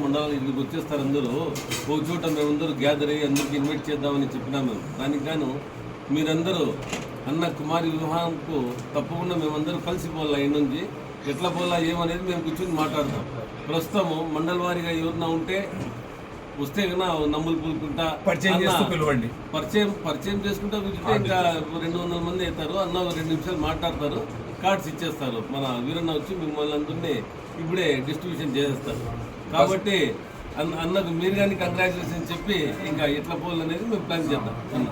మండలాలకి ఇక్కడికి వచ్చేస్తారు అందరూ? ఒక చోట మేమందరూ గ్యాదర్ అయ్యి అందరికి ఇన్వైట్ చేద్దామని చెప్పినాము దానికి గాను మీరందరూ అన్న కుమారి వివాహంకు తప్పకుండా మేమందరూ కలిసి ఈ నుంచి? ఎట్లా పోలా ఏమనేది మేము కూర్చొని మాట్లాడతాం. ప్రస్తుతము మండల వారీగా ఎవరన్నా ఉంటే వస్తే కన్నా నమ్ములు పులుకుంటా పరిచయం పిలవండి. పరిచయం పరిచయం చేసుకుంటే ఇంకా రెండు వందల మంది అవుతారు అన్న రెండు నిమిషాలు మాట్లాడతారు. కార్డ్స్ ఇచ్చేస్తారు. మన వీరన్న వచ్చి మిమ్మల్ని అందరినీ ఇప్పుడే డిస్ట్రిబ్యూషన్ చేసేస్తారు. కాబట్టి అన్న అన్నకు మీరు కానీ కంగ్రాచులేషన్ చెప్పి ఇంకా ఎట్లా పోవాలనేది మేము ప్లాన్ చేద్దాం. అన్న.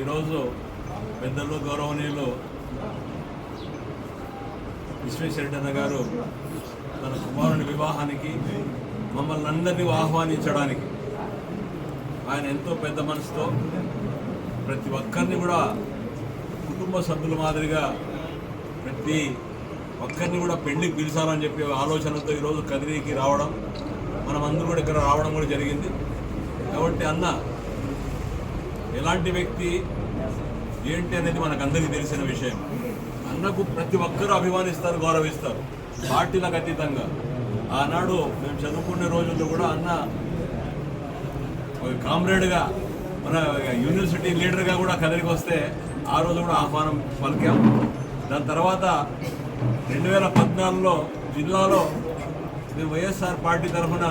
ఈరోజు పెద్దలు గౌరవనీయులు విశ్వేశ్వరరెడ్డి గారు తన కుమారుని వివాహానికి మమ్మల్ని అందరినీ ఆహ్వానించడానికి ఆయన ఎంతో పెద్ద మనసుతో ప్రతి ఒక్కరిని కూడా కుటుంబ సభ్యుల మాదిరిగా ప్రతి ఒక్కరిని కూడా పెళ్ళికి పిలిచాలని చెప్పి ఆలోచనతో ఈరోజు కదిరికి రావడం మనం అందరూ కూడా ఇక్కడ రావడం కూడా జరిగింది. కాబట్టి అన్న ఎలాంటి వ్యక్తి ఏంటి అనేది మనకు అందరికీ తెలిసిన విషయం. అన్నకు ప్రతి ఒక్కరూ అభిమానిస్తారు గౌరవిస్తారు. పార్టీలకు అతీతంగా. ఆనాడు మేము చదువుకునే రోజుల్లో కూడా అన్న ఒక కామ్రేడ్గా మన యూనివర్సిటీ లీడర్గా కూడా కదలికి వస్తే ఆ రోజు కూడా ఆహ్వానం పలికాం. దాని తర్వాత రెండు వేల పద్నాలుగులో జిల్లాలో మేము వైఎస్ఆర్ పార్టీ తరఫున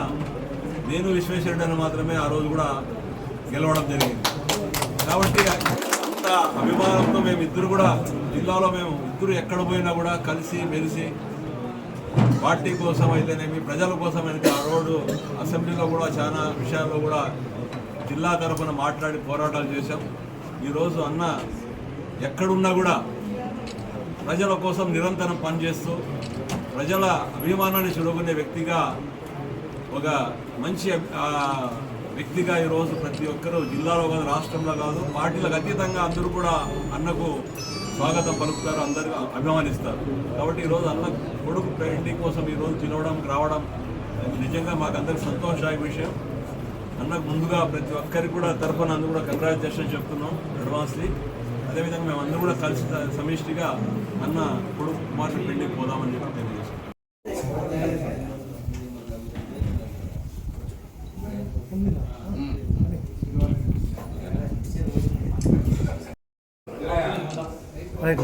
నేను విశ్వేశ్వరుడని మాత్రమే ఆ రోజు కూడా గెలవడం జరిగింది. కాబట్టి అంత అభిమానంతో మేము ఇద్దరు కూడా జిల్లాలో మేము ఇద్దరు ఎక్కడ పోయినా కూడా కలిసి మెలిసి పార్టీ కోసం అయితేనేమి ప్రజల కోసం అయితే ఆ రోడ్డు అసెంబ్లీలో కూడా చాలా విషయాల్లో కూడా జిల్లా తరఫున మాట్లాడి పోరాటాలు చేశాం. ఈరోజు అన్న ఎక్కడున్నా కూడా ప్రజల కోసం నిరంతరం పనిచేస్తూ ప్రజల అభిమానాన్ని చూడకునే వ్యక్తిగా ఒక మంచి వ్యక్తిగా ఈరోజు ప్రతి ఒక్కరూ జిల్లాలో కాదు రాష్ట్రంలో కాదు పార్టీలకు అతీతంగా అందరూ కూడా అన్నకు స్వాగతం పలుకుతారు అందరూ అభిమానిస్తారు. కాబట్టి ఈరోజు అన్న కొడుకు పెయింటింగ్ కోసం ఈరోజు పిలవడం రావడం అది నిజంగా మాకు అందరికి సంతోషదాయక విషయం. అన్నకు ముందుగా ప్రతి ఒక్కరికి కూడా తరఫున అందరూ కూడా కంగ్రాచులేషన్ చెప్తున్నాం అడ్వాన్స్లీ అదేవిధంగా మేము అందరూ కూడా కలిసి సమిష్టిగా అన్న కొడుకు కుమార్తె పెళ్ళికి పోదామని చెప్పి తెలియజేస్తాం రైట్.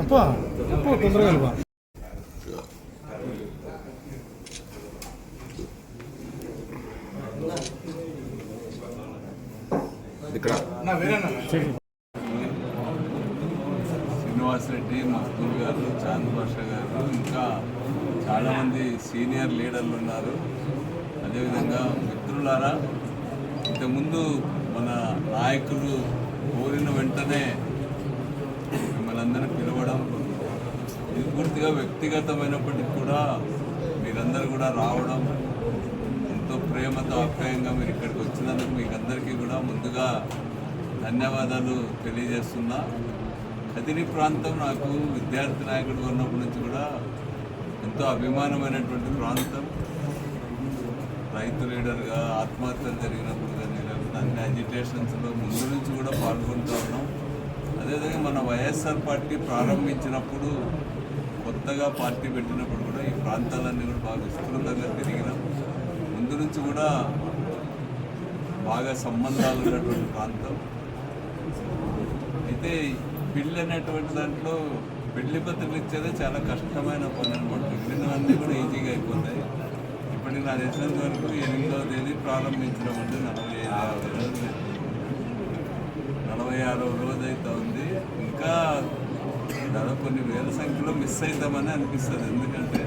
అప్ప అప్ప తొందరగా శ్రీనివాస్ రెడ్డి మహబూబ్ గారు చాంద్ భాష గారు ఇంకా చాలామంది సీనియర్ లీడర్లు ఉన్నారు. అదేవిధంగా మిత్రులారా ఇంతకుముందు మన నాయకులు కోరిన వెంటనే మిమ్మల్ని అందరినీ పిలవడం ఇది పూర్తిగా వ్యక్తిగతమైనప్పటికీ కూడా మీరందరూ కూడా రావడం ఎంతో ప్రేమతో ఆప్యాయంగా మీరు ఇక్కడికి వచ్చినందుకు మీకు అందరికీ కూడా ముందుగా ధన్యవాదాలు తెలియజేస్తున్నా. కదిరి ప్రాంతం నాకు విద్యార్థి నాయకుడు ఉన్నప్పటి నుంచి కూడా ఎంతో అభిమానమైనటువంటి ప్రాంతం. రైతు లీడర్గా ఆత్మహత్యలు జరిగినప్పుడు కానీ లేకపోతే అన్ని అజిటేషన్స్లో ముందు నుంచి కూడా పాల్గొంటూ ఉన్నాం. అదేవిధంగా మన వైఎస్ఆర్ పార్టీ ప్రారంభించినప్పుడు కొత్తగా పార్టీ పెట్టినప్పుడు కూడా ఈ ప్రాంతాలన్నీ కూడా బాగా విస్తృతంగా తిరిగినాం. ముందు నుంచి కూడా బాగా సంబంధాలు ఉన్నటువంటి ప్రాంతం. అయితే పెళ్ళి అనేటువంటి దాంట్లో పెళ్ళి పత్రికలు ఇచ్చేదే చాలా కష్టమైన పని అనమాట మిగిలినవన్నీ కూడా ఈజీగా అయిపోతాయి. ఇప్పటికి నా తెలిసినంత వరకు ఎనిమిదవ తేదీ ప్రారంభించడం అంటే నలభై ఐదు రోజులు నలభై ఆరవ రోజు అయితే ఉంది. ఇంకా దాదాపు కొన్ని వేల సంఖ్యలో మిస్ అవుతామని అనిపిస్తుంది. ఎందుకంటే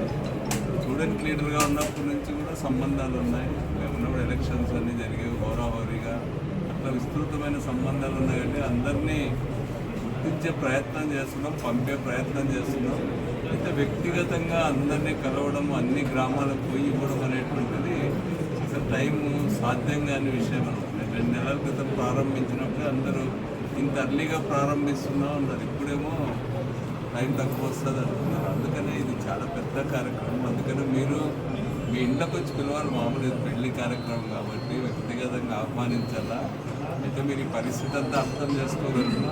స్టూడెంట్ లీడర్గా ఉన్నప్పటి నుంచి కూడా సంబంధాలు ఉన్నాయి. మేము ఉన్నప్పుడు ఎలక్షన్స్ అన్నీ జరిగేవి హోరాహోరీగా. అట్లా విస్తృతమైన సంబంధాలు ఉన్నాయి కాబట్టి అందరినీ గుర్తించే ప్రయత్నం చేస్తున్నాం పంపే ప్రయత్నం చేస్తున్నాం. అయితే వ్యక్తిగతంగా అందరినీ కలవడం అన్ని గ్రామాలకు పోయి ఇవ్వడం అనేటువంటిది అసలు టైం సాధ్యం కాని విషయం అనమాట. రెండు నెలల క్రితం ప్రారంభించినప్పుడు అందరూ ఇంత అర్లీగా ప్రారంభిస్తున్నాం అన్నారు ఇప్పుడేమో టైం తక్కువ వస్తుంది అంటున్నారు అందుకనే ఇది చాలా పెద్ద కార్యక్రమం. అందుకనే మీరు మీ ఇంట్లోకి వచ్చి పిలవాలి. మామూలు పెళ్ళి కార్యక్రమం కాబట్టి వ్యక్తిగతంగా ఆహ్వానించాలా? అయితే మీరు ఈ పరిస్థితి అంతా అర్థం చేసుకోగలరు.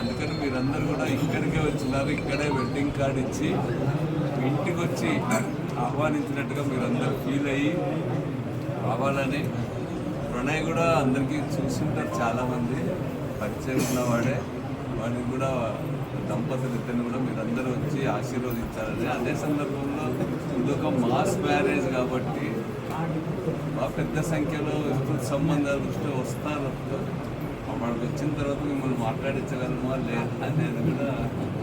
అందుకని మీరందరూ కూడా ఇక్కడికే వచ్చినారు. ఇక్కడే వెడ్డింగ్ కార్డ్ ఇచ్చి ఇంటికి వచ్చి ఆహ్వానించినట్టుగా మీరందరూ ఫీల్ అయ్యి రావాలని ప్రణయ్ కూడా అందరికీ చూసింటారు చాలామంది. పరిచయం ఉన్నవాడే. వాడిని కూడా దంపతులు ఇద్దరిని కూడా మీరందరూ వచ్చి ఆశీర్వదించాలని. అదే సందర్భంలో ఇదొక మాస్ మ్యారేజ్ కాబట్టి పెద్ద సంఖ్యలో విస్తృత సంబంధాల దృష్ట్యా వస్తారు వాడికి వచ్చిన తర్వాత మిమ్మల్ని మాట్లాడించగలమా లేదా అనేది కూడా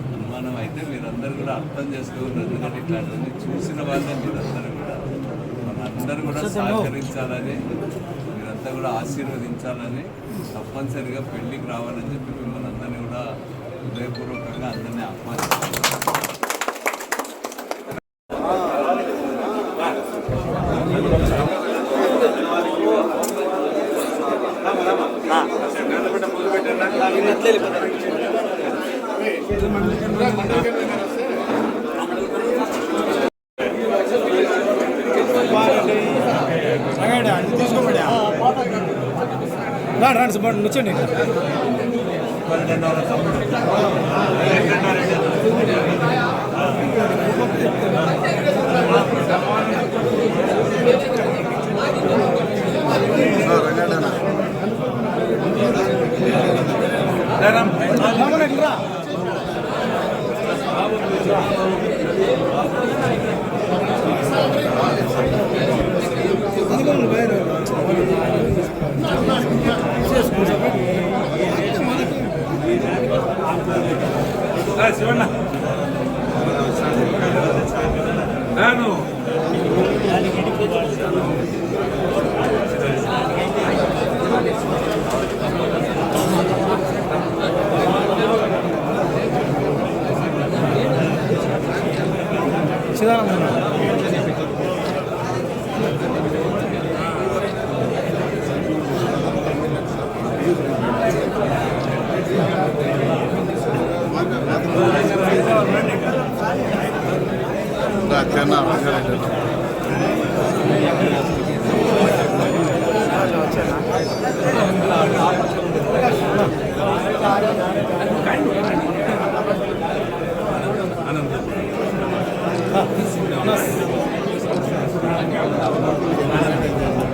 అనుమానం అయితే మీరందరూ కూడా అర్థం చేసుకోగలరు ఎందుకంటే ఇట్లాంటివన్నీ చూసిన వాళ్ళే మీరందరూ కూడా. మనందరూ కూడా సహకరించాలని మీరంతా కూడా ఆశీర్వదించాలని తప్పనిసరిగా పెళ్ళికి రావాలని చెప్పి మిమ్మల్ని అందరినీ కూడా హృదయపూర్వకంగా అందరినీ ఆహ్వానిస్తాను రండి అన్ని. తీసుకోబడి రండి రండి సుబ్బారావు కూర్చోండి ఇట్లా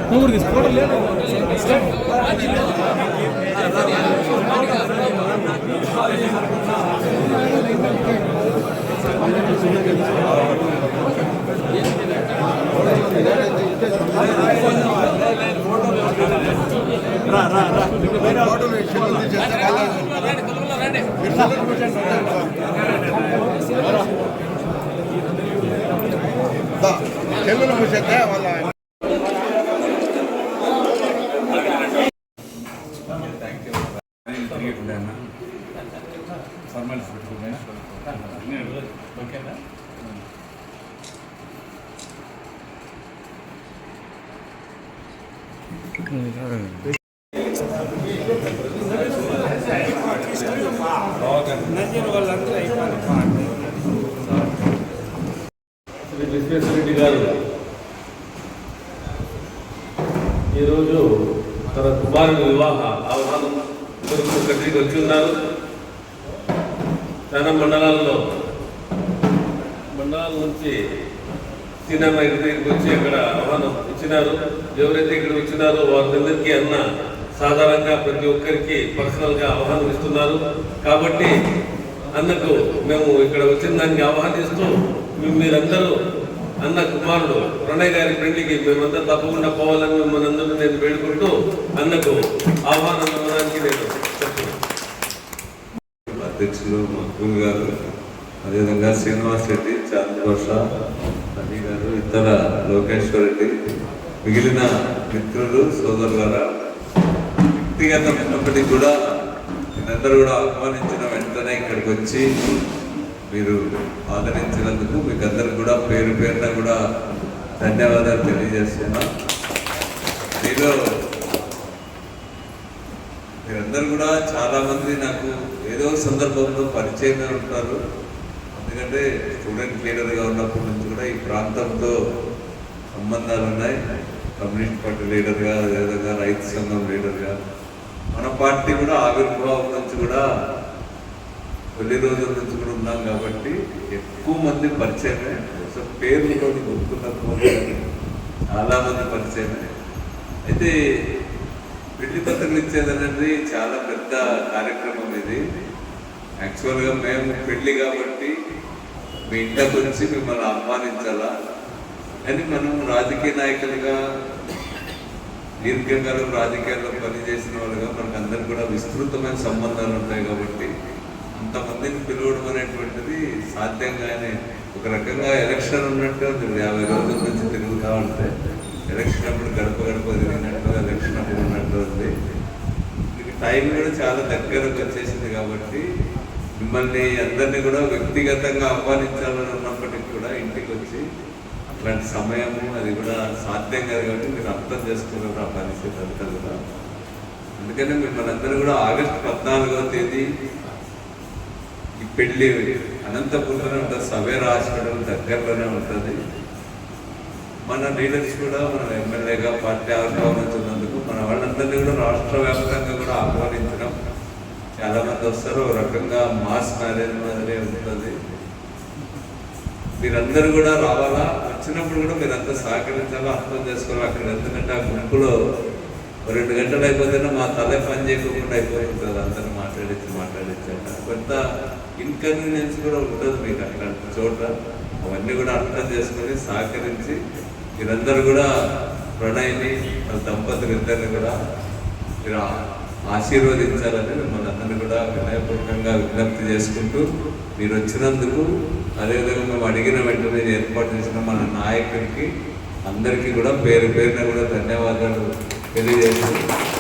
నువ్వు కూడా తీసుకోవడం లేదు చెల్లెలు మూసేద్దా వాళ్ళ ఫార్మాలిటీస్ పెట్టుకున్నాయి ఓకేనా విశ్వేశ్వరరెడ్డి గారు ఈరోజు తన కుమారుని వివాహ ఆహ్వానం ఇక్కడికి వచ్చి ఉన్నారు. చాలా మండలాల్లో మండలాల నుంచి సినిమా దగ్గరికి వచ్చి అక్కడ ఆహ్వానం ఇచ్చినారు. ఎవరైతే ఇక్కడ వచ్చినారో వారందరికీ అన్న సాధారణంగా ప్రతి ఒక్కరికి పర్సనల్గా ఆహ్వానం ఇస్తున్నారు. కాబట్టి అన్నకు మేము ఇక్కడ వచ్చిన దానికి ఆహ్వానిస్తూ మీరందరూ అన్న కుమారుడు ప్రణయ్ గారి పెళ్ళికి మేమంతా తప్పకుండా పోవాలని మిమ్మల్ని అందరూ నేను వేడుకుంటూ అన్నకు ఆహ్వానం ఇవ్వడానికి నేను అధ్యక్షులు మక్కుల్ గారు అదేవిధంగా శ్రీనివాస్ రెడ్డి చాంద్రోష రవి గారు ఇతర లోకేశ్వర్ రెడ్డి మిగిలిన మిత్రులు సోదరులారా వ్యక్తిగతమైనప్పటికీ కూడా మీరందరూ కూడా ఆహ్వానించిన వెంటనే ఇక్కడికి వచ్చి మీరు ఆదరించినందుకు మీకు అందరికి కూడా పేరు పేరున కూడా ధన్యవాదాలు తెలియజేస్తున్నాను మీలో అందరు కూడా చాలామంది నాకు ఏదో సందర్భంలో పరిచయమే ఉంటారు. ఎందుకంటే స్టూడెంట్ లీడర్గా ఉన్నప్పటి నుంచి కూడా ఈ ప్రాంతంతో సంబంధాలు ఉన్నాయి. కమ్యూనిస్ట్ పార్టీ లీడర్గా అదేవిధంగా రైతు సంఘం లీడర్గా. మన పార్టీ కూడా ఆవిర్భావం నుంచి కూడా తొలి రోజుల నుంచి కూడా ఉన్నాం కాబట్టి ఎక్కువ మంది పరిచయమే. సో పేర్లు కూడా గుర్తున్నప్పుడు చాలా మంది పరిచయమే. అయితే పెళ్ళి పత్రికలు ఇచ్చేది అనేది చాలా పెద్ద కార్యక్రమం ఇది. యాక్చువల్గా మేము పెళ్ళి కాబట్టి మీ ఇంట గురించి మిమ్మల్ని ఆహ్వానించాలా? అని మనం రాజకీయ నాయకులుగా దీర్ఘకాలం రాజకీయాల్లో పనిచేసిన వాళ్ళుగా మనకు అందరికి కూడా విస్తృతమైన సంబంధాలు ఉంటాయి కాబట్టి అంతమందిని పిలవడం అనేటువంటిది సాధ్యంగానే ఒక రకంగా ఎలక్షన్ ఉన్నట్టు యాభై రోజుల నుంచి తిరుగుతూ ఉంటాయి ఎలక్షన్ అప్పుడు గడప గడప తిరిగినట్టు ఎలక్షన్ అప్పుడు ఉన్నట్టు ఉంది. మీకు టైం కూడా చాలా దగ్గరకు వచ్చేసింది కాబట్టి మిమ్మల్ని అందరినీ కూడా వ్యక్తిగతంగా ఆహ్వానించాలని ఉన్నప్పటికీ కూడా ఇంటికి వచ్చి అట్లాంటి సమయము అది కూడా సాధ్యం కాదు కాబట్టి మీరు అర్థం చేసుకున్నారు ఆ పరిస్థితి అంతా కూడా. అందుకని మిమ్మల్ని అందరూ కూడా ఆగస్టు పద్నాలుగవ తేదీ ఈ పెళ్ళి అనంతపురంలోనే ఉంటుంది సవేరా హాస్పిటల్ దగ్గరలోనే ఉంటుంది. మన లీడర్స్ కూడా మన ఎమ్మెల్యేగా పార్టీ ఆహ్వానించినందుకు మన వాళ్ళందరినీ కూడా రాష్ట్ర వ్యాప్తంగా కూడా ఆహ్వానించడం. చాలా మంది వస్తారు ఒక రకంగా మాస్ మ్యారేజ్ మాదిరి ఉంటుంది. మీరందరూ కూడా రావాలా? వచ్చినప్పుడు కూడా మీరంతా సహకరించాలా అర్థం చేసుకోవాలి. అక్కడ ఎందుకంటే ఆ గుంపులో రెండు గంటలు అయిపోతేనే మా తలే పని చేయకుండా అయిపోతుంది అందరూ మాట్లాడించి మాట్లాడించి కొంత ఇన్కన్వీనియన్స్ కూడా ఉంటుంది మీకు అట్లాంటి చోట. అవన్నీ కూడా అర్థం చేసుకొని సహకరించి మీరందరూ కూడా ప్రణయ్ని వాళ్ళ దంపతులు ఇద్దరిని కూడా మీరు ఆశీర్వదించాలని మిమ్మల్ని అందరినీ కూడా వినయపూర్వకంగా విజ్ఞప్తి చేసుకుంటూ మీరు వచ్చినందుకు అదేవిధంగా మేము అడిగిన వెంటనే ఏర్పాటు చేసిన మన నాయకుడికి అందరికీ కూడా పేరు పేరున కూడా ధన్యవాదాలు తెలియజేస్తున్నాం